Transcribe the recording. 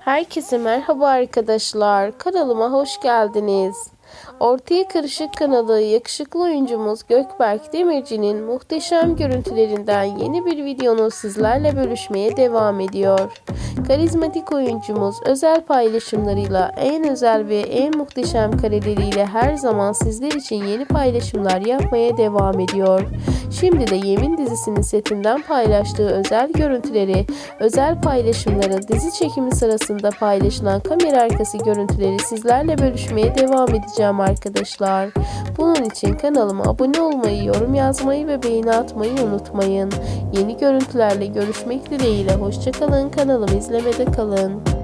Herkese merhaba arkadaşlar. Kanalıma hoş geldiniz. Ortaya Karışık kanalı yakışıklı oyuncumuz Gökberk Demirci'nin muhteşem görüntülerinden yeni bir videonu sizlerle bölüşmeye devam ediyor. Karizmatik oyuncumuz özel paylaşımlarıyla en özel ve en muhteşem kareleriyle her zaman sizler için yeni paylaşımlar yapmaya devam ediyor. Şimdi de Yemin dizisinin setinden paylaştığı özel görüntüleri, özel paylaşımları, dizi çekimi sırasında paylaşılan kamera arkası görüntüleri sizlerle bölüşmeye devam edeceğim arkadaşlar. Bunun için kanalıma abone olmayı, yorum yazmayı ve beğeni atmayı unutmayın. Yeni görüntülerle görüşmek dileğiyle hoşçakalın. Kanalımı izlemede kalın.